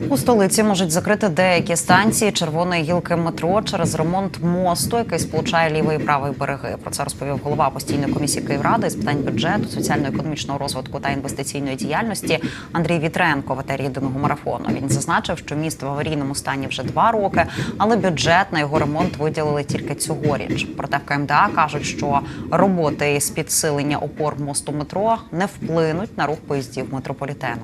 У столиці можуть закрити деякі станції червоної гілки метро через ремонт мосту, який сполучає лівий і правий береги. Про це розповів голова постійної комісії Київради з питань бюджету, соціально-економічного розвитку та інвестиційної діяльності Андрій Вітренко в етері єдиного марафону. Він зазначив, що міст в аварійному стані вже два роки, але бюджет на його ремонт виділили тільки цьогоріч. Проте в КМДА кажуть, що роботи із підсилення опор мосту метро не вплинуть на рух поїздів метрополітену.